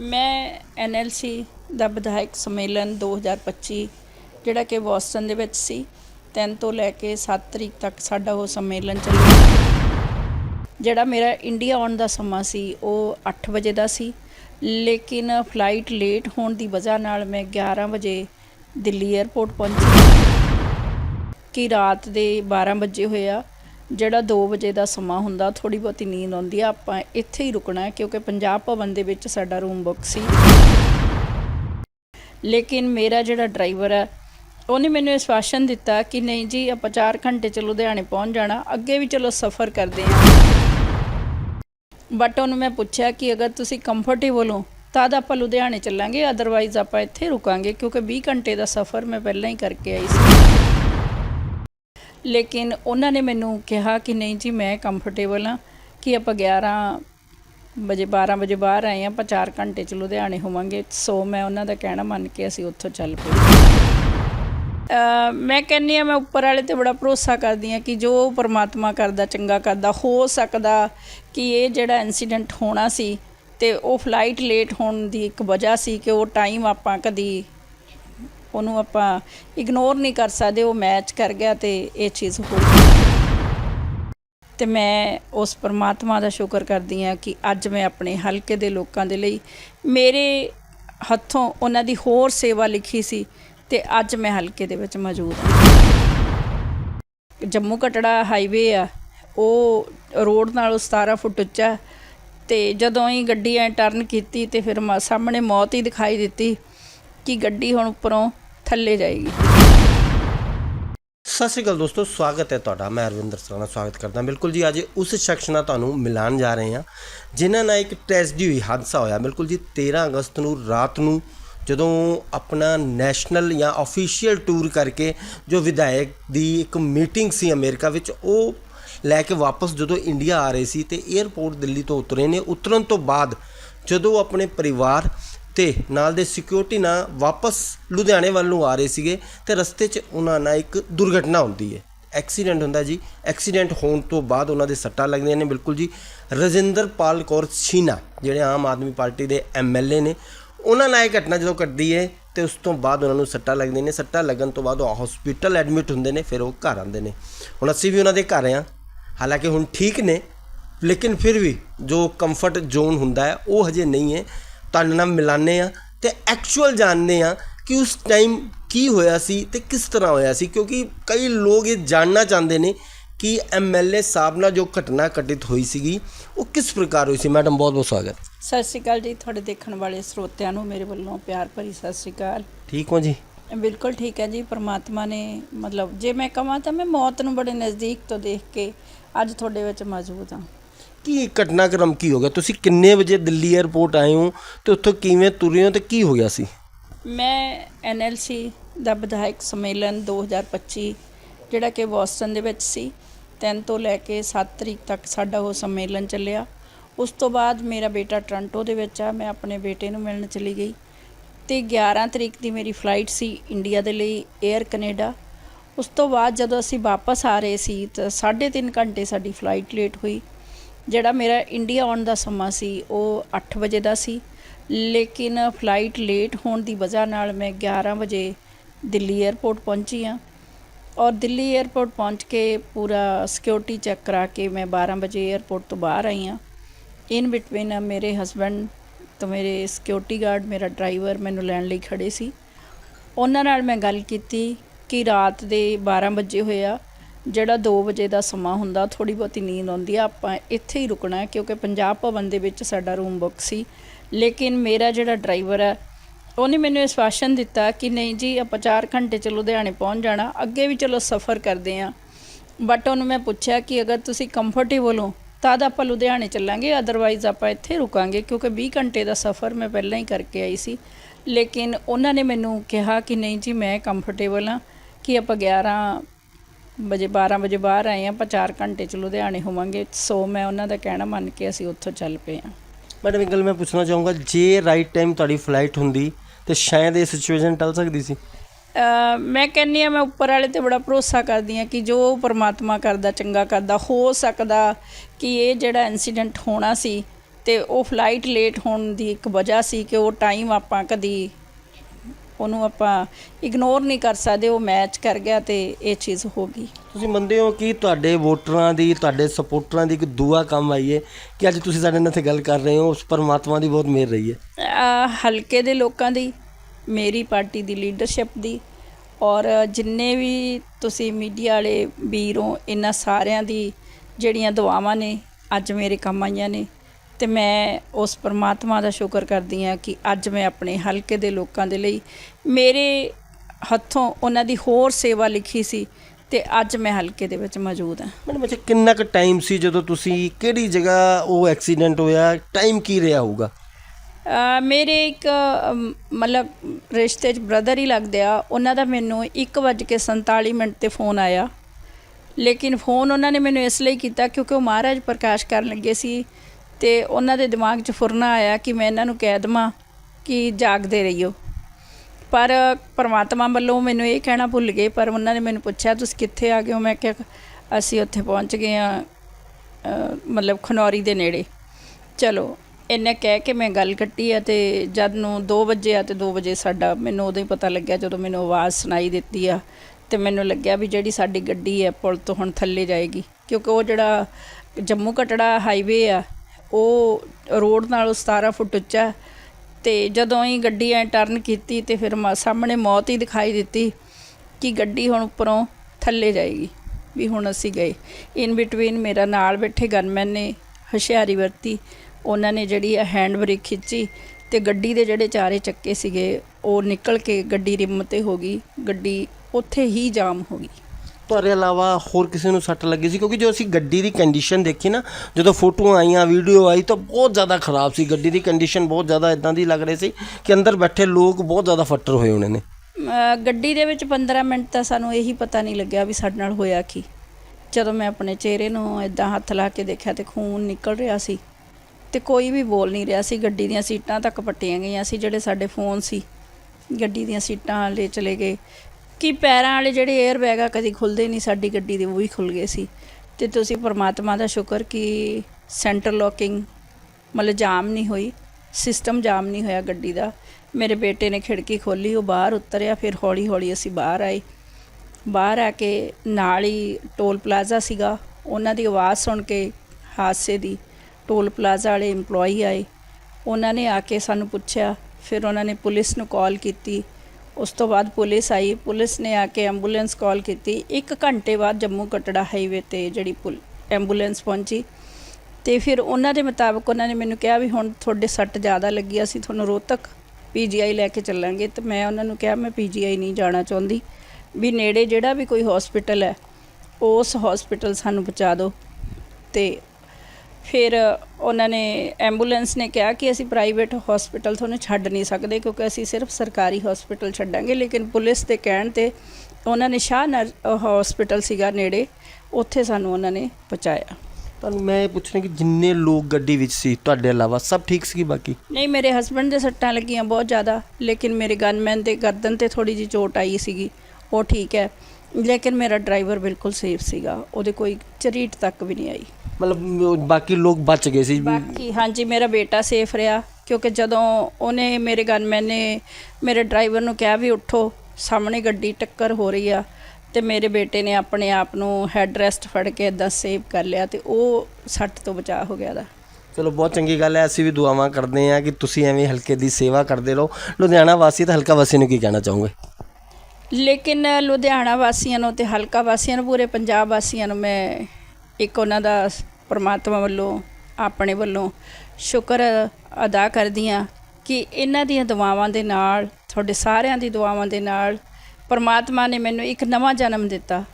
ਮੈਂ ਐਨਐਲਸੀ ਦਾ ਵਿਧਾਇਕ ਸੰਮੇਲਨ 2025 ਜਿਹੜਾ ਕਿ ਬੋਸਟਨ ਦੇ ਵਿੱਚ ਸੀ 3 ਤੋਂ ਲੈ ਕੇ 7 ਤਰੀਕ ਤੱਕ ਸਾਡਾ ਉਹ ਸੰਮੇਲਨ ਚੱਲਿਆ ਜਿਹੜਾ ਮੇਰਾ ਇੰਡੀਆ ਆਉਣ ਦਾ ਸਮਾਂ ਸੀ, ਉਹ 8 ਵਜੇ ਦਾ ਸੀ। ਲੇਕਿਨ ਫਲਾਈਟ ਲੇਟ ਹੋਣ ਦੀ ਵਜ੍ਹਾ ਨਾਲ ਮੈਂ 11 ਵਜੇ ਦਿੱਲੀ 에ਅਰਪੋਰਟ ਪਹੁੰਚੀ। ਕਿ ਰਾਤ ਦੇ 12 ਵਜੇ ਹੋਇਆ। ਜਿਹੜਾ 2 ਵਜੇ ਦਾ ਸਮਾਂ ਹੁੰਦਾ ਥੋੜੀ ਬਹੁਤੀ ਨੀਂਦ ਆਉਂਦੀ ਆ, ਆਪਾਂ ਇੱਥੇ ਹੀ ਰੁਕਣਾ ਕਿਉਂਕਿ ਪੰਜਾਬ ਭਵਨ ਦੇ ਵਿੱਚ ਸਾਡਾ ਰੂਮ ਬੁੱਕ ਸੀ। ਲੇਕਿਨ ਮੇਰਾ ਜਿਹੜਾ ਡਰਾਈਵਰ ਹੈ, ਉਹਨੇ ਮੈਨੂੰ ਆਸ਼ਵਾਸਨ ਦਿੱਤਾ ਕਿ ਨਹੀਂ ਜੀ, ਆਪਾਂ 4 ਘੰਟੇ ਚ ਲੁਧਿਆਣੇ ਪਹੁੰਚ ਜਾਣਾ, ਅੱਗੇ ਵੀ ਚਲੋ ਸਫ਼ਰ ਕਰਦੇ ਹਾਂ। ਬਟ ਉਹਨੂੰ ਮੈਂ ਪੁੱਛਿਆ ਕਿ ਅਗਰ ਤੁਸੀਂ ਕੰਫਰਟੇਬਲ ਹੋ ਤਦ ਆਪਾਂ ਲੁਧਿਆਣੇ ਚੱਲਾਂਗੇ ਅਦਰਵਾਈਜ਼ ਆਪਾਂ ਇੱਥੇ ਰੁਕਾਂਗੇ, ਕਿਉਂਕਿ 20 ਘੰਟੇ ਦਾ ਸਫ਼ਰ ਮੈਂ ਪਹਿਲਾਂ ਹੀ ਕਰਕੇ ਆਈ ਸੀ। ਲੇਕਿਨ ਉਹਨਾਂ ਨੇ ਮੈਨੂੰ ਕਿਹਾ ਕਿ ਨਹੀਂ ਜੀ, ਮੈਂ ਕੰਫਰਟੇਬਲ ਹਾਂ ਕਿ ਆਪਾਂ 11 ਵਜੇ 12 ਵਜੇ ਬਾਹਰ ਆਏ ਹਾਂ, ਆਪਾਂ 4 ਘੰਟੇ ਚ ਲੁਧਿਆਣੇ ਹੋਵਾਂਗੇ। ਸੋ ਮੈਂ ਉਹਨਾਂ ਦਾ ਕਹਿਣਾ ਮੰਨ ਕੇ ਅਸੀਂ ਉੱਥੋਂ ਚੱਲ ਪਏ। ਮੈਂ ਕਹਿੰਨੀ ਆ ਮੈਂ ਉੱਪਰ ਵਾਲੇ ਤੇ ਬੜਾ ਭਰੋਸਾ ਕਰਦੀ ਆ ਕਿ ਜੋ ਪਰਮਾਤਮਾ ਕਰਦਾ, ਚੰਗਾ ਕਰਦਾ, ਹੋ ਸਕਦਾ ਕਿ ਇਹ ਜਿਹੜਾ ਇਨਸੀਡੈਂਟ ਹੋਣਾ ਸੀ ਤੇ ਉਹ ਫਲਾਈਟ ਲੇਟ ਹੋਣ ਦੀ ਇੱਕ ਵਜ੍ਹਾ ਸੀ ਕਿ ਉਹ ਟਾਈਮ ਆਪਾਂ ਕਦੀ ਉਹਨੂੰ ਆਪਾਂ ਇਗਨੋਰ ਨਹੀਂ ਕਰ ਸਕਦੇ, ਉਹ ਮੈਚ ਕਰ ਗਿਆ ਤੇ ਇਹ ਚੀਜ਼ ਹੋ ਗਈ। ਤੇ ਮੈਂ ਉਸ ਪਰਮਾਤਮਾ ਦਾ ਸ਼ੁਕਰ ਕਰਦੀ ਹਾਂ ਕਿ ਅੱਜ ਮੈਂ ਆਪਣੇ ਹਲਕੇ ਦੇ ਲੋਕਾਂ ਦੇ ਲਈ ਮੇਰੇ ਹੱਥੋਂ ਉਹਨਾਂ ਦੀ ਹੋਰ ਸੇਵਾ ਲਿਖੀ ਸੀ ਤੇ ਅੱਜ ਮੈਂ ਹਲਕੇ ਦੇ ਵਿੱਚ ਮੌਜੂਦ ਹਾਂ। ਜੰਮੂ ਕਟੜਾ ਹਾਈਵੇ ਆ, ਉਹ ਰੋਡ ਨਾਲੋਂ 17 ਫੁੱਟ ਉੱਚਾ ਤੇ ਜਦੋਂ ਹੀ ਗੱਡੀ ਐ ਟਰਨ ਕੀਤੀ ਤੇ ਫਿਰ ਮ- ਸਾਹਮਣੇ ਮੌਤ ਹੀ ਦਿਖਾਈ ਦਿੱਤੀ। ਕਿ ਗੱਡੀ ਹੁਣ ਉੱਪਰੋਂ ਥੱਲੇ ਜਾਏਗੀ। ਸਤਿ ਸ਼੍ਰੀ ਅਕਾਲ ਦੋਸਤੋ, ਸਵਾਗਤ ਹੈ ਤੁਹਾਡਾ। ਮੈਂ ਅਰਵਿੰਦਰ ਸਰਾਣਾ ਸਵਾਗਤ ਕਰਦਾ। ਬਿਲਕੁਲ ਜੀ, ਅੱਜ ਉਸ ਸ਼ਖਸ ਨਾਲ ਤੁਹਾਨੂੰ ਮਿਲਾਨ ਜਾ ਰਹੇ ਹਾਂ, ਜਿਨ੍ਹਾਂ ਨਾਲ ਇੱਕ ਟ੍ਰੈਜਡੀ ਹੋਈ ਹਾਦਸਾ ਹੋਇਆ। ਬਿਲਕੁਲ ਜੀ 13 ਅਗਸਤ ਨੂੰ ਰਾਤ ਨੂੰ ਜਦੋਂ ਆਪਣਾ ਨੈਸ਼ਨਲ ਜਾਂ ਅਫੀਸ਼ੀਅਲ ਟੂਰ ਕਰਕੇ ਜੋ ਵਿਧਾਇਕ ਦੀ ਇੱਕ ਮੀਟਿੰਗ ਸੀ ਅਮਰੀਕਾ ਵਿੱਚ, ਉਹ ਲੈ ਕੇ ਵਾਪਸ ਜਦੋਂ ਇੰਡੀਆ ਆ ਰਹੇ ਸੀ ਤੇ 에ਅਰਪੋਰਟ ਦਿੱਲੀ ਤੋਂ ਉਤਰੇ ਨੇ, ਉਤਰਨ ਤੋਂ ਬਾਅਦ ਜਦੋਂ ਆਪਣੇ ਪਰਿਵਾਰ ਤੇ ਨਾਲ ਦੇ ਸਿਕਿਉਰਿਟੀ ਨਾਲ ਵਾਪਸ ਲੁਧਿਆਣੇ ਵੱਲ ਨੂੰ ਆ ਰਹੇ ਸੀਗੇ ਤੇ ਰਸਤੇ 'ਚ ਉਹਨਾਂ ਨਾਲ ਇੱਕ ਦੁਰਘਟਨਾ ਹੁੰਦੀ ਹੈ। ਐਕਸੀਡੈਂਟ ਹੁੰਦਾ ਜੀ। ਐਕਸੀਡੈਂਟ ਹੋਣ ਤੋਂ ਬਾਅਦ ਉਹਨਾਂ ਦੇ ਸੱਟਾਂ ਲੱਗਦੀਆਂ ਨੇ। ਬਿਲਕੁਲ ਜੀ। ਰਜਿੰਦਰ ਪਾਲ ਕੌਰ ਛੀਨਾ, ਜਿਹੜੇ ਆਮ ਆਦਮੀ ਪਾਰਟੀ ਦੇ ਐਮਐਲਏ ਨੇ, ਉਹਨਾਂ ਨਾਲ ਇਹ ਘਟਨਾ ਜਦੋਂ ਘਟਦੀ ਹੈ ਤੇ ਉਸ ਤੋਂ ਬਾਅਦ ਉਹਨਾਂ ਨੂੰ ਸੱਟਾਂ ਲੱਗਦੀਆਂ ਨੇ। ਸੱਟਾਂ ਲੱਗਣ ਤੋਂ ਬਾਅਦ ਉਹ ਹਸਪੀਟਲ ਐਡਮਿਟ ਹੁੰਦੇ ਨੇ, ਫਿਰ ਉਹ ਘਰ ਆਉਂਦੇ ਨੇ। ਹੁਣ ਅਸੀਂ ਵੀ ਉਹਨਾਂ ਦੇ ਘਰ ਆ ਹਾਲਾਂਕਿ ਹੁਣ ਠੀਕ ਨੇ, ਲੇਕਿਨ ਫਿਰ ਵੀ ਜੋ ਕੰਫਰਟ ਜ਼ੋਨ ਹੁੰਦਾ ਹੈ, ਉਹ ਹਜੇ ਨਹੀਂ ਹੈ। ਤੁਹਾਡੇ ਨਾਲ ਮਿਲਾਨੇ ਆ ਤੇ ਐਕਚੁਅਲ ਜਾਣਦੇ ਆ ਕਿ ਉਸ ਟਾਈਮ ਕੀ ਹੋਇਆ ਸੀ ਤੇ ਕਿਸ ਤਰ੍ਹਾਂ ਹੋਇਆ ਸੀ ਕਿਉਂਕਿ ਕਈ ਲੋਕ ਇਹ ਜਾਣਨਾ ਚਾਹੁੰਦੇ ਨੇ ਕਿ ਐਮਐਲਏ ਸਾਹਿਬ ਨਾਲ ਜੋ ਘਟਨਾ ਘਟਿਤ ਹੋਈ ਸੀਗੀ ਉਹ ਕਿਸ ਪ੍ਰਕਾਰ ਹੋਈ ਸੀ? ਮੈਡਮ ਬਹੁਤ ਬਹੁਤ ਸਵਾਗਤ। ਸਤਿ ਸ਼੍ਰੀ ਅਕਾਲ ਜੀ ਤੁਹਾਡੇ ਦੇਖਣ ਵਾਲੇ ਸਰੋਤਿਆਂ ਨੂੰ ਮੇਰੇ ਵੱਲੋਂ ਪਿਆਰ ਭਰੀ ਸਤਿ ਸ਼੍ਰੀ ਅਕਾਲ। ਠੀਕ ਹੋ ਜੀ? ਬਿਲਕੁਲ ਠੀਕ ਹੈ ਜੀ ਪ੍ਰਮਾਤਮਾ ਨੇ ਮਤਲਬ ਜੇ ਮੈਂ ਕਹਾਂ ਤਾਂ ਮੈਂ ਮੌਤ ਨੂੰ ਬੜੇ ਨਜ਼ਦੀਕ ਤੋਂ ਦੇਖ ਕੇ ਅੱਜ ਤੁਹਾਡੇ ਵਿੱਚ ਮੌਜੂਦ ਹਾਂ। ਕੀ ਘਟਨਾਕ੍ਰਮ ਕੀ ਹੋ ਗਿਆ? ਤੁਸੀਂ ਕਿੰਨੇ ਵਜੇ ਦਿੱਲੀ 에ਅਰਪੋਰਟ ਆਏ ਹੋ ਤੇ ਉੱਥੋਂ ਕਿਵੇਂ ਤੁਰੇ ਹੋ ਤੇ ਕੀ ਹੋ ਗਿਆ ਸੀ? ਮੈਂ ਐਨਐਲਸੀ ਦਾ ਵਿਧਾਇਕ ਸੰਮੇਲਨ 2025 ਜਿਹੜਾ ਕਿ ਬੋਸਟਨ ਦੇ ਵਿੱਚ ਸੀ 3 ਤੋਂ ਲੈ ਕੇ 7 ਤਰੀਕ ਤੱਕ ਸਾਡਾ ਉਹ ਸੰਮੇਲਨ ਚੱਲਿਆ। ਉਸ ਤੋਂ ਬਾਅਦ ਮੇਰਾ ਬੇਟਾ ਟੋਰਾਂਟੋ ਦੇ ਵਿੱਚ ਆ, ਮੈਂ ਆਪਣੇ ਬੇਟੇ ਨੂੰ ਮਿਲਣ ਚਲੀ ਗਈ। ਤੇ 11 ਤਰੀਕ ਦੀ ਮੇਰੀ ਫਲਾਈਟ ਸੀ ਇੰਡੀਆ ਦੇ ਲਈ 에ਅਰ ਕੈਨੇਡਾ ਉਸ ਤੋਂ ਬਾਅਦ ਜਦੋਂ ਅਸੀਂ ਵਾਪਸ ਆ ਰਹੇ ਸੀ ਤਾਂ 3.5 ਘੰਟੇ ਸਾਡੀ ਫਲਾਈਟ ਲੇਟ ਹੋਈ। ਜਿਹੜਾ ਮੇਰਾ ਇੰਡੀਆ ਆਉਣ ਦਾ ਸਮਾਂ ਸੀ, ਉਹ 8 ਵਜੇ ਦਾ ਸੀ। ਲੇਕਿਨ ਫਲਾਈਟ ਲੇਟ ਹੋਣ ਦੀ ਵਜ੍ਹਾ ਨਾਲ ਮੈਂ 11 ਵਜੇ ਦਿੱਲੀ 에ਅਰਪੋਰਟ ਪਹੁੰਚੀ ਆ ਔਰ ਦਿੱਲੀ 에ਅਰਪੋਰਟ ਪਹੁੰਚ ਕੇ ਪੂਰਾ ਸਿਕਿਉਰਿਟੀ ਚੈੱਕ ਕਰਾ ਕੇ ਮੈਂ 12 ਵਜੇ 에ਅਰਪੋਰਟ ਤੋਂ ਬਾਹਰ ਆਈ ਆ ਇਨ ਬਿਟਵੀਨ ਮੇਰੇ ਹਸਬੰਡ ਤੇ ਮੇਰੇ ਸਿਕਿਉਰਿਟੀ ਗਾਰਡ ਮੇਰਾ ਡਰਾਈਵਰ ਮੈਨੂੰ ਲੈਣ ਲਈ ਖੜੇ ਸੀ। ਉਹਨਾਂ ਨਾਲ ਮੈਂ ਗੱਲ ਕੀਤੀ ਕਿ ਰਾਤ ਦੇ 12 ਵਜੇ ਹੋਇਆ। ਜਿਹੜਾ 2 ਵਜੇ ਦਾ ਸਮਾਂ ਹੁੰਦਾ ਥੋੜੀ ਬਹੁਤੀ ਨੀਂਦ ਆਉਂਦੀ ਆ, ਆਪਾਂ ਇੱਥੇ ਹੀ ਰੁਕਣਾ ਕਿਉਂਕਿ ਪੰਜਾਬ ਭਵਨ ਦੇ ਵਿੱਚ ਸਾਡਾ ਰੂਮ ਬੁੱਕ ਸੀ। ਲੇਕਿਨ ਮੇਰਾ ਜਿਹੜਾ ਡਰਾਈਵਰ ਹੈ, ਉਹਨੇ ਮੈਨੂੰ ਆਸ਼ਵਾਸਨ ਦਿੱਤਾ ਕਿ ਨਹੀਂ ਜੀ, ਆਪਾਂ 4 ਘੰਟੇ ਚ ਲੁਧਿਆਣੇ ਪਹੁੰਚ ਜਾਣਾ, ਅੱਗੇ ਵੀ ਚਲੋ ਸਫ਼ਰ ਕਰਦੇ ਹਾਂ। ਬਟ ਉਹਨੂੰ ਮੈਂ ਪੁੱਛਿਆ ਕਿ ਅਗਰ ਤੁਸੀਂ ਕੰਫਰਟੇਬਲ ਹੋ, ਤਦ ਆਪਾਂ ਲੁਧਿਆਣੇ ਚੱਲਾਂਗੇ ਅਦਰਵਾਈਜ਼ ਆਪਾਂ ਇੱਥੇ ਰੁਕਾਂਗੇ, ਕਿਉਂਕਿ 20 ਘੰਟੇ ਦਾ ਸਫ਼ਰ ਮੈਂ ਪਹਿਲਾਂ ਹੀ ਕਰਕੇ ਆਈ ਸੀ। ਲੇਕਿਨ ਉਹਨਾਂ ਨੇ ਮੈਨੂੰ ਕਿਹਾ ਕਿ ਨਹੀਂ ਜੀ, ਮੈਂ ਕੰਫਰਟੇਬਲ ਹਾਂ, ਕਿ ਆਪਾਂ 11 ਵਜੇ 12 ਵਜੇ ਬਾਹਰ ਆਏ ਆਪਾਂ 4 ਘੰਟੇ ਚ ਲੁਧਿਆਣੇ ਹੋਵਾਂਗੇ। ਸੋ ਮੈਂ ਉਹਨਾਂ ਦਾ ਕਹਿਣਾ ਮੰਨ ਕੇ ਅਸੀਂ ਉੱਥੋਂ ਚੱਲ ਪਏ ਹਾਂ। ਮੈਡਮ ਇੱਕ ਗੱਲ ਮੈਂ ਪੁੱਛਣਾ ਚਾਹੂੰਗਾ ਜੇ ਰਾਈਟ ਟਾਈਮ ਤੁਹਾਡੀ ਫਲਾਈਟ ਹੁੰਦੀ ਤੇ ਸ਼ਾਇਦ ਇਹ ਸਿਚੁਏਸ਼ਨ ਟਲ ਸਕਦੀ ਸੀ? ਮੈਂ ਕਹਿੰਨੀ ਆ ਮੈਂ ਉੱਪਰ ਵਾਲੇ ਤੇ ਬੜਾ ਭਰੋਸਾ ਕਰਦੀ ਆ ਕਿ ਜੋ ਪ੍ਰਮਾਤਮਾ ਕਰਦਾ ਚੰਗਾ ਕਰਦਾ ਹੋ ਸਕਦਾ ਕਿ ਇਹ ਜਿਹੜਾ ਇਨਸੀਡੈਂਟ ਹੋਣਾ ਸੀ ਤੇ ਉਹ ਫਲਾਈਟ ਲੇਟ ਹੋਣ ਦੀ ਇੱਕ ਵਜ੍ਹਾ ਸੀ ਕਿ ਉਹ ਟਾਈਮ ਆਪਾਂ ਕਦੀ ਉਹਨੂੰ ਆਪਾਂ ਇਗਨੋਰ ਨਹੀਂ ਕਰ ਸਕਦੇ ਉਹ ਮੈਚ ਕਰ ਗਿਆ ਤੇ ਇਹ ਚੀਜ਼ ਹੋ ਗਈ। ਤੁਸੀਂ ਮੰਨਦੇ ਹੋ ਕਿ ਤੁਹਾਡੇ ਵੋਟਰਾਂ ਦੀ ਤੁਹਾਡੇ ਸਪੋਰਟਰਾਂ ਦੀ ਇੱਕ ਦੁਆ ਕੰਮ ਆਈ ਹੈ ਕਿ ਅੱਜ ਤੁਸੀਂ ਸਾਡੇ ਨਾਲ ਇੱਥੇ ਗੱਲ ਕਰ ਰਹੇ ਹੋ ਉਸ ਪਰਮਾਤਮਾ ਦੀ ਬਹੁਤ ਮਿਹਰ ਰਹੀ ਹੈ? ਹਲਕੇ ਦੇ ਲੋਕਾਂ ਦੀ ਮੇਰੀ ਪਾਰਟੀ ਦੀ ਲੀਡਰਸ਼ਿਪ ਦੀ ਔਰ ਜਿੰਨੇ ਵੀ ਤੁਸੀਂ ਮੀਡੀਆ ਵਾਲੇ ਵੀਰੋ ਇਹਨਾਂ ਸਾਰਿਆਂ ਦੀ ਜਿਹੜੀਆਂ ਦੁਆਵਾਂ ਨੇ ਅੱਜ ਮੇਰੇ ਕੰਮ ਆਈਆਂ ਨੇ ਤੇ ਮੈਂ ਉਸ ਪਰਮਾਤਮਾ ਦਾ ਸ਼ੁਕਰ ਕਰਦੀ ਹਾਂ ਕਿ ਅੱਜ ਮੈਂ ਆਪਣੇ ਹਲਕੇ ਦੇ ਲੋਕਾਂ ਦੇ ਲਈ ਮੇਰੇ ਹੱਥੋਂ ਉਹਨਾਂ ਦੀ ਹੋਰ ਸੇਵਾ ਲਿਖੀ ਸੀ ਤੇ ਅੱਜ ਮੈਂ ਹਲਕੇ ਦੇ ਵਿੱਚ ਮੌਜੂਦ ਹਾਂ। ਮੈਨੂੰ ਬੱਚੇ ਕਿੰਨਾ ਕੁ ਟਾਈਮ ਸੀ ਜਦੋਂ ਤੁਸੀਂ ਕਿਹੜੀ ਜਗ੍ਹਾ ਉਹ ਐਕਸੀਡੈਂਟ ਹੋਇਆ? ਟਾਈਮ ਕੀ ਰਿਹਾ ਹੋਊਗਾ? ਮੇਰੇ ਇੱਕ ਮਤਲਬ ਰਿਸ਼ਤੇ 'ਚ ਬ੍ਰਦਰ ਹੀ ਲੱਗਦੇ ਆ। ਉਹਨਾਂ ਦਾ ਮੈਨੂੰ 1:47 ਮਿੰਟ ਤੇ ਫੋਨ ਆਇਆ। ਲੇਕਿਨ ਫੋਨ ਉਹਨਾਂ ਨੇ ਮੈਨੂੰ ਇਸ ਲਈ ਕੀਤਾ ਕਿਉਂਕਿ ਉਹ ਮਹਾਰਾਜ ਪ੍ਰਕਾਸ਼ ਕਰਨ ਲੱਗੇ ਸੀ। ਤੇ ਉਹਨਾਂ ਦੇ ਦਿਮਾਗ 'ਚ ਫੁਰਨਾ ਆਇਆ ਕਿ ਮੈਂ ਇਹਨਾਂ ਨੂੰ ਕਹਿ ਦੇਵਾਂ ਕਿ ਜਾਗਦੇ ਰਹੀਓ। ਪਰ ਪਰਮਾਤਮਾ ਵੱਲੋਂ ਮੈਨੂੰ ਇਹ ਕਹਿਣਾ ਭੁੱਲ ਗਏ, ਪਰ ਉਹਨਾਂ ਨੇ ਮੈਨੂੰ ਪੁੱਛਿਆ, ਤੁਸੀਂ ਕਿੱਥੇ ਆ ਗਏ? ਹੋ ਮੈਂ ਕਿਹਾ, ਅਸੀਂ ਉੱਥੇ ਪਹੁੰਚ ਗਏ ਆ ਮਤਲਬ ਖਨੌਰੀ ਦੇ ਨੇੜੇ। ਚਲੋ, ਇਹਨੇ ਕਹਿ ਕੇ ਮੈਂ ਗੱਲ ਕੱਟੀ ਆ ਤੇ ਜਦ ਨੂੰ 2 ਵਜੇ ਆ ਤੇ 2 ਵਜੇ ਸਾਡਾ, ਮੈਨੂੰ ਉਦੋਂ ਹੀ ਪਤਾ ਲੱਗਿਆ ਜਦੋਂ ਮੈਨੂੰ ਆਵਾਜ਼ ਸੁਣਾਈ ਦਿੱਤੀ ਆ ਤੇ ਮੈਨੂੰ ਲੱਗਿਆ ਵੀ ਜਿਹੜੀ ਸਾਡੀ ਗੱਡੀ ਹੈ, ਪੁਲ ਤੋਂ ਹੁਣ ਥੱਲੇ ਜਾਏਗੀ। ਕਿਉਂਕਿ ਉਹ ਜਿਹੜਾ ਜੰਮੂ ਕਟੜਾ ਹਾਈਵੇ ਆ ਉਹ ਰੋਡ ਨਾਲੋਂ 17 ਫੁੱਟ ਉੱਚਾ ਤੇ ਜਦੋਂ ਹੀ ਗੱਡੀ ਐ ਟਰਨ ਕੀਤੀ ਤੇ ਫਿਰ ਮਾ- ਸਾਹਮਣੇ ਮੌਤ ਹੀ ਦਿਖਾਈ ਦਿੱਤੀ ਕਿ ਗੱਡੀ ਹੁਣ ਉੱਪਰੋਂ ਥੱਲੇ ਜਾਏਗੀ, ਵੀ ਹੁਣ ਅਸੀਂ ਗਏ। ਇਨ ਬਿਟਵੀਨ ਮੇਰਾ ਨਾਲ ਬੈਠੇ ਗਨਮੈਨ ਨੇ ਹੁਸ਼ਿਆਰੀ ਵਰਤੀ। ਉਹਨਾਂ ਨੇ ਜਿਹੜੀ ਆ ਹੈਂਡ ਬ੍ਰੇਕ ਖਿੱਚੀ ਤੇ ਗੱਡੀ ਦੇ ਜਿਹੜੇ ਚਾਰੇ ਚੱਕੇ ਸੀਗੇ, ਉਹ ਨਿਕਲ ਕੇ ਗੱਡੀ ਰਿਮ ਤੇ ਹੋ ਗਈ। ਗੱਡੀ ਉੱਥੇ ਹੀ ਜਾਮ ਹੋ ਗਈ। ਤੁਹਾਡੇ ਇਲਾਵਾ ਹੋਰ ਕਿਸੇ ਨੂੰ ਸੱਟ ਲੱਗੀ ਸੀ? ਕਿਉਂਕਿ ਜੋ ਅਸੀਂ ਗੱਡੀ ਦੀ ਕੰਡੀਸ਼ਨ ਦੇਖੀ ਨਾ, ਜਦੋਂ ਫੋਟੋਆਂ ਆਈਆਂ ਵੀਡੀਓ ਆਈ, ਤਾਂ ਬਹੁਤ ਜ਼ਿਆਦਾ ਖਰਾਬ ਸੀ ਗੱਡੀ ਦੀ ਕੰਡੀਸ਼ਨ ਬਹੁਤ ਜ਼ਿਆਦਾ ਇਦਾਂ ਦੀ ਲੱਗ ਰਹੀ ਸੀ ਕਿ ਅੰਦਰ ਬੈਠੇ ਲੋਕ ਬਹੁਤ ਜ਼ਿਆਦਾ ਫੱਟਰ ਹੋਏ ਹੋਣੇ ਨੇ। ਗੱਡੀ ਦੇ ਵਿੱਚ 15 ਮਿੰਟ ਤਾਂ ਸਾਨੂੰ ਇਹੀ ਪਤਾ ਨਹੀਂ ਲੱਗਿਆ ਵੀ ਸਾਡੇ ਨਾਲ ਹੋਇਆ ਕੀ। ਜਦੋਂ ਮੈਂ ਆਪਣੇ ਚਿਹਰੇ ਨੂੰ ਇਦਾਂ ਹੱਥ ਲਾ ਕੇ ਦੇਖਿਆ ਤੇ ਖੂਨ ਨਿਕਲ ਰਿਹਾ ਸੀ ਤੇ ਕੋਈ ਵੀ ਬੋਲ ਨਹੀਂ ਰਿਹਾ ਸੀ। ਗੱਡੀ ਦੀਆਂ ਸੀਟਾਂ ਤੱਕ ਪੱਟੀਆਂ ਗਈਆਂ ਸੀ ਜਿਹੜੇ ਸਾਡੇ ਫੋਨ ਸੀ। ਗੱਡੀ ਦੀਆਂ ਸੀਟਾਂ ਵਾਲੇ ਚਲੇ ਗਏ। ਕਿ ਪੈਰਾਂ ਵਾਲੇ ਜਿਹੜੇ 에ਅਰ ਬੈਗ ਆ ਕਦੀ ਖੁੱਲਦੇ ਨਹੀਂ, ਸਾਡੀ ਗੱਡੀ ਦੇ ਉਹ ਵੀ ਖੁੱਲ ਗਏ ਸੀ। ਤੇ ਤੁਸੀਂ ਪਰਮਾਤਮਾ ਦਾ ਸ਼ੁਕਰ ਕਿ ਸੈਂਟਰ ਲੋਕਿੰਗ ਮਤਲਬ ਜਾਮ ਨਹੀਂ ਹੋਈ ਸਿਸਟਮ ਜਾਮ ਨਹੀਂ ਹੋਇਆ ਗੱਡੀ ਦਾ। ਮੇਰੇ ਬੇਟੇ ਨੇ ਖਿੜਕੀ ਖੋਲੀ ਉਹ ਬਾਹਰ ਉਤਰਿਆ, ਫਿਰ ਹੌਲੀ ਹੌਲੀ ਅਸੀਂ ਬਾਹਰ ਆਏ। ਬਾਹਰ ਆ ਕੇ ਨਾਲ ਹੀ ਟੋਲ ਪਲਾਜ਼ਾ ਸੀਗਾ, ਉਹਨਾਂ ਦੀ ਆਵਾਜ਼ ਸੁਣ ਕੇ ਹਾਦਸੇ ਦੀ ਟੋਲ ਪਲਾਜ਼ਾ ਵਾਲੇ EMPLOYEE ਆਏ। ਉਹਨਾਂ ਨੇ ਆ ਕੇ ਸਾਨੂੰ ਪੁੱਛਿਆ, ਫਿਰ ਉਹਨਾਂ ਨੇ ਪੁਲਿਸ ਨੂੰ ਕਾਲ ਕੀਤੀ। ਉਸ ਤੋਂ ਬਾਅਦ ਪੁਲਿਸ ਆਈ। ਪੁਲਿਸ ਨੇ ਆ ਕੇ ਐਂਬੂਲੈਂਸ ਕਾਲ ਕੀਤੀ। 1 ਘੰਟੇ ਬਾਅਦ ਜੰਮੂ ਕਟੜਾ ਹਾਈਵੇ ਤੇ ਜਿਹੜੀ ਪੁਲ ਐਂਬੂਲੈਂਸ ਪਹੁੰਚੀ। ਤੇ ਫਿਰ ਉਹਨਾਂ ਦੇ ਮੁਤਾਬਕ ਉਹਨਾਂ ਨੇ ਮੈਨੂੰ ਕਿਹਾ ਵੀ ਹੁਣ ਤੁਹਾਡੇ ਸੱਟ ਜ਼ਿਆਦਾ ਲੱਗੀ, ਅਸੀਂ ਤੁਹਾਨੂੰ ਰੋਹਤਕ ਪੀਜੀਆਈ ਲੈ ਕੇ ਚੱਲਾਂਗੇ। ਤੇ ਮੈਂ ਉਹਨਾਂ ਨੂੰ ਕਿਹਾ, ਮੈਂ ਪੀਜੀਆਈ ਨਹੀਂ ਜਾਣਾ ਚਾਹੁੰਦੀ। ਵੀ ਨੇੜੇ ਜਿਹੜਾ ਵੀ ਕੋਈ ਹਸਪੀਟਲ ਹੈ, ਉਸ ਹਸਪੀਟਲ ਸਾਨੂੰ ਪਹੁੰਚਾ ਦਿਓ। ਤੇ ਫਿਰ ਉਹਨਾਂ ਨੇ ਐਂਬੂਲੈਂਸ ਨੇ ਕਿਹਾ ਕਿ ਅਸੀਂ ਪ੍ਰਾਈਵੇਟ ਹਸਪੀਟਲ ਤੁਹਾਨੂੰ ਛੱਡ ਨਹੀਂ ਸਕਦੇ ਕਿਉਂਕਿ ਅਸੀਂ ਸਿਰਫ ਸਰਕਾਰੀ ਹਸਪੀਟਲ ਛੱਡਾਂਗੇ ਲੇਕਿਨ ਪੁਲਿਸ ਦੇ ਕਹਿਣ ਤੇ ਉਹਨਾਂ ਨੇ ਸ਼ਾਹ ਨਰ ਹਸਪੀਟਲ ਸੀਗਾ ਨੇੜੇ ਉੱਥੇ ਸਾਨੂੰ ਉਹਨਾਂ ਨੇ ਪਹੁੰਚਾਇਆ। ਤੁਹਾਨੂੰ ਮੈਂ ਇਹ ਪੁੱਛਣਾ ਕਿ ਜਿੰਨੇ ਲੋਕ ਗੱਡੀ ਵਿੱਚ ਸੀ ਤੁਹਾਡੇ ਇਲਾਵਾ ਸਭ ਠੀਕ ਸੀ ਬਾਕੀ? ਨਹੀਂ ਮੇਰੇ ਹਸਬੰਡ ਦੇ ਸੱਟਾਂ ਲੱਗੀਆਂ ਬਹੁਤ ਜ਼ਿਆਦਾ ਲੇਕਿਨ ਮੇਰੇ ਗਨਮੈਨ ਦੇ ਗਰਦਨ ਤੇ ਥੋੜੀ ਜਿਹੀ ਚੋਟ ਆਈ ਸੀਗੀ ਉਹ ਠੀਕ ਹੈ। ਲੇਕਿਨ ਮੇਰਾ ਡਰਾਈਵਰ ਬਿਲਕੁਲ ਸੇਫ ਸੀਗਾ ਉਹਦੇ ਕੋਈ ਝਰੀਟ ਤੱਕ ਵੀ ਨਹੀਂ ਆਈ। ਮਤਲਬ ਬਾਕੀ ਲੋਕ ਬਚ ਗਏ ਸੀ ਬਾਕੀ ਹਾਂਜੀ ਮੇਰਾ ਬੇਟਾ ਸੇਫ ਰਿਹਾ ਕਿਉਂਕਿ ਜਦੋਂ ਉਹਨੇ ਮੇਰੇ ਗਨਮੈਨ ਨੇ ਮੇਰੇ ਡਰਾਈਵਰ ਨੂੰ ਕਿਹਾ ਵੀ ਉੱਠੋ ਸਾਹਮਣੇ ਗੱਡੀ ਟੱਕਰ ਹੋ ਰਹੀ ਆ ਤੇ ਮੇਰੇ ਬੇਟੇ ਨੇ ਆਪਣੇ ਆਪ ਨੂੰ ਹੈਡ ਰੈਸਟ ਫੜ ਕੇ ਇਦਾਂ ਸੇਵ ਕਰ ਲਿਆ ਤੇ ਉਹ ਸੱਟ ਤੋਂ ਬਚਾਅ ਹੋ ਗਿਆ ਦਾ ਚਲੋ ਬਹੁਤ ਚੰਗੀ ਗੱਲ ਹੈ ਅਸੀਂ ਵੀ ਦੁਆਵਾਂ ਕਰਦੇ ਹਾਂ ਕਿ ਤੁਸੀਂ ਐਵੇਂ ਹਲਕੇ ਦੀ ਸੇਵਾ ਕਰਦੇ ਰਹੋ। ਲੁਧਿਆਣਾ ਵਾਸੀ ਤੇ ਹਲਕਾ ਵਾਸੀ ਨੂੰ ਕੀ ਕਹਿਣਾ ਚਾਹੋਗੇ? ਲੇਕਿਨ ਲੁਧਿਆਣਾ ਵਾਸੀਆਂ ਨੂੰ ਤੇ ਹਲਕਾ ਵਾਸੀਆਂ ਨੂੰ ਪੂਰੇ ਪੰਜਾਬ ਵਾਸੀਆਂ ਨੂੰ ਮੈਂ ਇੱਕ ਉਹਨਾਂ ਦਾ ਪਰਮਾਤਮਾ ਵੱਲੋਂ, ਆਪਣੇ ਵੱਲੋਂ ਸ਼ੁਕਰ ਅਦਾ ਕਰਦੀ ਹਾਂ ਕਿ ਇਹਨਾਂ ਦੀਆਂ ਦੁਆਵਾਂ ਦੇ ਨਾਲ, ਤੁਹਾਡੇ ਸਾਰਿਆਂ ਦੀ ਦੁਆਵਾਂ ਦੇ ਨਾਲ ਪਰਮਾਤਮਾ ਨੇ ਮੈਨੂੰ ਇੱਕ ਨਵਾਂ ਜਨਮ ਦਿੱਤਾ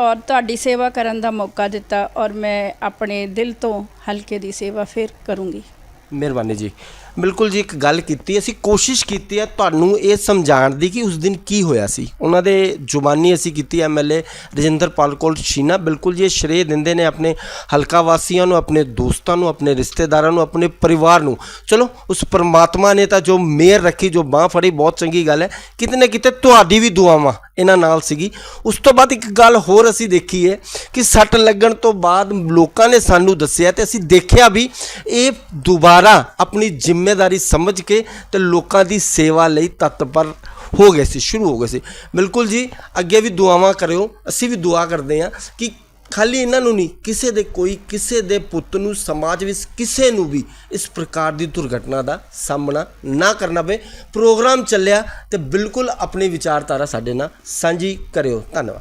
ਔਰ ਤੁਹਾਡੀ ਸੇਵਾ ਕਰਨ ਦਾ ਮੌਕਾ ਦਿੱਤਾ ਔਰ ਮੈਂ ਆਪਣੇ ਦਿਲ ਤੋਂ ਹਲਕੇ ਦੀ ਸੇਵਾ ਫਿਰ ਕਰੂੰਗੀ। ਮਿਹਰਬਾਨੀ ਜੀ। ਬਿਲਕੁਲ ਜੀ, ਇੱਕ ਗੱਲ ਕੀਤੀ, ਅਸੀਂ ਕੋਸ਼ਿਸ਼ ਕੀਤੀ ਹੈ ਤੁਹਾਨੂੰ ਇਹ ਸਮਝਾਉਣ ਦੀ ਕਿ ਉਸ ਦਿਨ ਕੀ ਹੋਇਆ ਸੀ। ਉਹਨਾਂ ਦੇ ਜ਼ੁਬਾਨੀ ਅਸੀਂ ਕੀਤੀ ਐਮਐਲਏ ਰਜਿੰਦਰਪਾਲ ਕੋਲ ਸ਼ੀਨਾ ਬਿਲਕੁਲ ਜੀ, ਇਹ ਸ਼੍ਰੇ ਦਿੰਦੇ ਨੇ ਆਪਣੇ ਹਲਕਾ ਵਾਸੀਆਂ ਨੂੰ, ਆਪਣੇ ਦੋਸਤਾਂ ਨੂੰ, ਆਪਣੇ ਰਿਸ਼ਤੇਦਾਰਾਂ ਨੂੰ, ਆਪਣੇ ਪਰਿਵਾਰ ਨੂੰ। ਚਲੋ, ਉਸ ਪਰਮਾਤਮਾ ਨੇ ਤਾਂ ਜੋ ਮਿਹਰ ਰੱਖੀ, ਜੋ ਬਾਹ ਫੜੀ, ਬਹੁਤ ਚੰਗੀ ਗੱਲ ਹੈ। ਕਿਤੇ ਨਾ ਕਿਤੇ ਤੁਹਾਡੀ ਵੀ ਦੁਆਵਾਂ ਇਹਨਾਂ ਨਾਲ ਸੀਗੀ। ਉਸ ਤੋਂ ਬਾਅਦ ਇੱਕ ਗੱਲ ਹੋਰ ਅਸੀਂ ਦੇਖੀ ਹੈ ਕਿ ਸੱਟ ਲੱਗਣ ਤੋਂ ਬਾਅਦ ਲੋਕਾਂ ਨੇ ਸਾਨੂੰ ਦੱਸਿਆ ਤੇ ਅਸੀਂ ਦੇਖਿਆ ਵੀ ਇਹ ਦੁਬਾਰਾ ਆਪਣੀ ਜ਼ਿੰਮੇਵਾਰੀ ਸਮਝ ਕੇ ਤੇ ਲੋਕਾਂ ਦੀ ਸੇਵਾ ਲਈ ਤਤਪਰ ਹੋ ਗਏ ਸੀ, ਸ਼ੁਰੂ ਹੋ ਗਏ ਸੀ। ਬਿਲਕੁਲ ਜੀ, ਅੱਗੇ ਵੀ ਦੁਆਵਾਂ ਕਰਿਓ, ਅਸੀਂ ਵੀ ਦੁਆ ਕਰਦੇ ਹਾਂ ਕਿ ਖਾਲੀ ਇਹਨਾਂ ਨੂੰ ਨਹੀਂ, ਕਿਸੇ ਦੇ ਕੋਈ, ਕਿਸੇ ਦੇ ਪੁੱਤ ਨੂੰ, ਸਮਾਜ ਵਿੱਚ ਕਿਸੇ ਨੂੰ ਵੀ ਇਸ ਪ੍ਰਕਾਰ ਦੀ ਦੁਰਘਟਨਾ ਦਾ ਸਾਹਮਣਾ ਨਾ ਕਰਨਾ ਪਏ ਪ੍ਰੋਗਰਾਮ ਚੱਲਿਆ ਤੇ ਬਿਲਕੁਲ ਆਪਣੀ ਵਿਚਾਰਧਾਰਾ ਸਾਡੇ ਨਾਲ ਸਾਂਝੀ ਕਰਿਓ। ਧੰਨਵਾਦ।